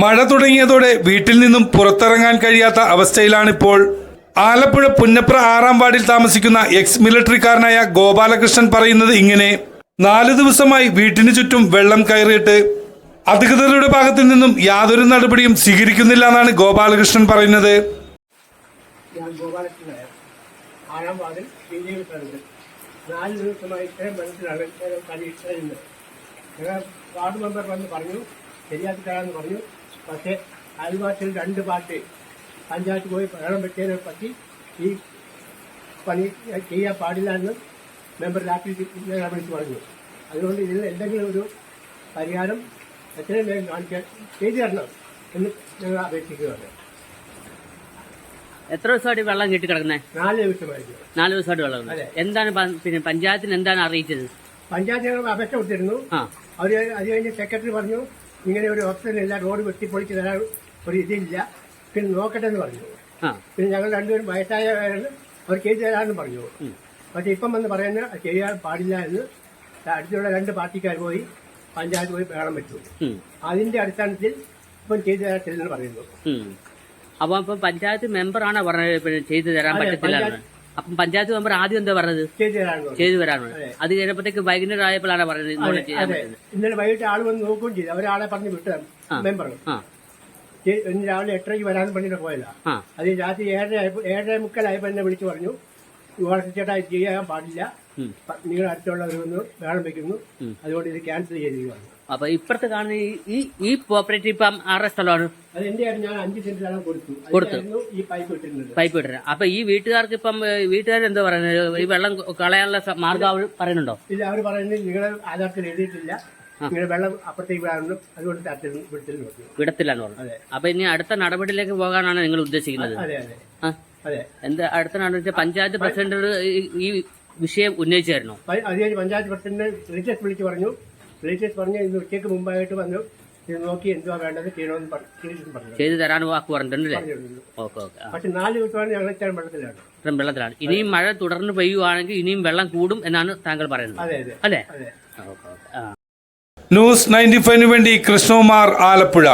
മഴ തുടങ്ങിയതോടെ വീട്ടിൽ നിന്നും പുറത്തിറങ്ങാൻ കഴിയാത്ത അവസ്ഥയിലാണിപ്പോൾ. ആലപ്പുഴ പുന്നപ്ര ആറാം വാർഡിൽ താമസിക്കുന്ന എക്സ് മിലിറ്ററിക്കാരനായ ഗോപാലകൃഷ്ണൻ പറയുന്നത് ഇങ്ങനെ. നാല് ദിവസമായി വീട്ടിന് ചുറ്റും വെള്ളം കയറിയിട്ട് അധികൃതരുടെ ഭാഗത്തു നിന്നും യാതൊരു നടപടിയും സ്വീകരിക്കുന്നില്ല എന്നാണ് ഗോപാലകൃഷ്ണൻ പറയുന്നത്. ഞാൻ ഗോപാലകൃഷ്ണൻ ആറാം വാർഡിൽ നാല് ദിവസമായി പറഞ്ഞു ശരിയാക്കി തരാമെന്ന് പറഞ്ഞു. പക്ഷേ അയൽവാസികൾ രണ്ട് പാർട്ടി പഞ്ചായത്ത് പോയി വെള്ളം വെച്ചതിനെ പറ്റി ഈ പണി ചെയ്യാൻ പാടില്ല എന്ന് മെമ്പർ രാത്രി വിളിച്ച് പറഞ്ഞു. അതുകൊണ്ട് ഇതിൽ എന്തെങ്കിലും ഒരു പരിഹാരം എത്രയും വേഗം കാണിക്കാൻ ചെയ്തു തരണം എന്ന് ഞങ്ങൾ അപേക്ഷിക്കുകയാണ്. എത്ര ദിവസമായിട്ട് വെള്ളം കിട്ടി കിടക്കുന്നത് നാല് ദിവസമായിരുന്നു നാല് ദിവസമായിട്ട് വെള്ളം. എന്താണ് പിന്നെ പഞ്ചായത്തിന് എന്താണ് അറിയിച്ചത്? പഞ്ചായത്ത് ഞങ്ങൾ അപേക്ഷ കൊടുത്തിരുന്നു. ആ. അവർ അത് കഴിഞ്ഞ് സെക്രട്ടറി പറഞ്ഞു ഇങ്ങനെ ഒരു ഓപ്ഷൻ ഇല്ല റോഡ് വെട്ടിപ്പൊളിച്ച് തരാൻ ഒരു ഇതില്ല. പിന്നെ നോക്കട്ടെ എന്ന് പറഞ്ഞു പിന്നെ ഞങ്ങൾ രണ്ടുപേരും വയസ്സായവരാണ് അവർ ചെയ്തു തരാമെന്ന് പറഞ്ഞു. പക്ഷെ ഇപ്പം വന്ന് പറയുന്നത് ചെയ്യാൻ പാടില്ല എന്ന് അടുത്തുള്ള രണ്ട് പാർട്ടിക്കാർ പോയി പഞ്ചായത്ത് പോയി വേണം വെച്ചു. അതിന്റെ അടിസ്ഥാനത്തിൽ ഇപ്പം ചെയ്തു തരത്തില്ലെന്ന് പറയുന്നു. അപ്പൊ ഇപ്പൊ പഞ്ചായത്ത് മെമ്പറാണോ പറഞ്ഞത് ചെയ്തു തരാൻ പറ്റത്തില്ല? അപ്പം പഞ്ചായത്ത് മെമ്പർ ആദ്യം എന്താ പറഞ്ഞത്? ചെയ്തു വരാനുള്ളത്. അത്. കഴിഞ്ഞപ്പോഴത്തേക്ക് വൈകുന്നേരം ആയപ്പോഴാണ് പറഞ്ഞത് ഇന്നോട് ചെയ്യാൻ പറ്റുന്നത്. ഇന്നലെ വൈകിട്ട് ആൾ വന്ന് നോക്കുകയും ചെയ്തു. അവരാളെ പറഞ്ഞ് വിട്ടു. മെമ്പർ ഇന്ന് രാവിലെ എട്ടരയ്ക്ക് വരാമെന്ന് പറഞ്ഞിട്ട് പോയതാ. അത് രാത്രി ഏഴര ഏഴര മുക്കാലായപ്പോ എന്നെ വിളിച്ചു പറഞ്ഞു. ചേട്ടാ ഇത് ചെയ്യാൻ പാടില്ല. നിങ്ങൾ അടുത്തുള്ളവരൊന്ന് വേളം വെക്കുന്നു. അതുകൊണ്ട് ഇത് ക്യാൻസൽ ചെയ്തിരിക്കുകയാണ്. അപ്പൊ ഇപ്പുറത്ത് കാണുന്ന ഈ- ഈ കോപ്പറേറ്റീവ് ഇപ്പം ആരുടെ സ്ഥലമാണ്? അത് എന്റെ ഞാൻ അഞ്ച് സെന്റ് സ്ഥലം കൊടുത്തു. കൊടുത്തു. ഈ പൈപ്പ് ഇട്ടിരുന്നത്. പൈപ്പ് ഇട്ടത് അപ്പൊ ഈ വീട്ടുകാർക്ക് ഇപ്പം വീട്ടുകാർ എന്താ പറയുന്നത്? ഈ വെള്ളം കളയാനുള്ള മാർഗം അവർ പറയുന്നുണ്ടോ? ഇല്ല അവർ പറയുന്നത് നിങ്ങളെ ആധാരത്തിൽ എഴുതിയിട്ടില്ല. നിങ്ങളുടെ വെള്ളം അപ്പുറത്തേക്ക് വിടാനും അതുകൊണ്ട് വിടത്തില്ലാന്ന് പറഞ്ഞു. അപ്പൊ ഇനി അടുത്ത നടപടിയിലേക്ക് പോകാനാണ് നിങ്ങൾ ഉദ്ദേശിക്കുന്നത്? അതെ അതെ. അതെ. എന്താ അടുത്ത നടപടി? പഞ്ചായത്ത് പ്രസിഡന്റ് ഈ വിഷയം ഉന്നയിച്ചായിരുന്നു. അതിനായി പഞ്ചായത്ത് പ്രസിഡന്റ് റിലേറ്റേഴ്സ് വിളിച്ച് പറഞ്ഞു. റിലേറ്റേഴ്സ് പറഞ്ഞു ഇന്ന് ഉച്ചയ്ക്ക് മുമ്പായിട്ട് വന്നു. ഇത് നോക്കി എന്തുവാ വേണ്ടത് ചെയ്യണമെന്ന് പറ- പറഞ്ഞു. ചെയ്തു തരാൻ വാക്ക് പറഞ്ഞിട്ടുണ്ടല്ലേ. Okay okay. പക്ഷെ നാല് ദിവസമാണ് ഞങ്ങൾ ഇത്രയും വെള്ളത്തിലാണ്. ഇത്രയും വെള്ളത്തിലാണ്. ഇനിയും മഴ തുടർന്ന് പെയ്യുവാണെങ്കിൽ ഇനിയും വെള്ളം കൂടും എന്നാണ് താങ്കൾ പറയുന്നത്. അതെ അതെ. അല്ലേ? ഓക്കെ ന്യൂസ് നയന്റി ഫൈവിന് വേണ്ടി കൃഷ്ണകുമാർ ആലപ്പുഴ.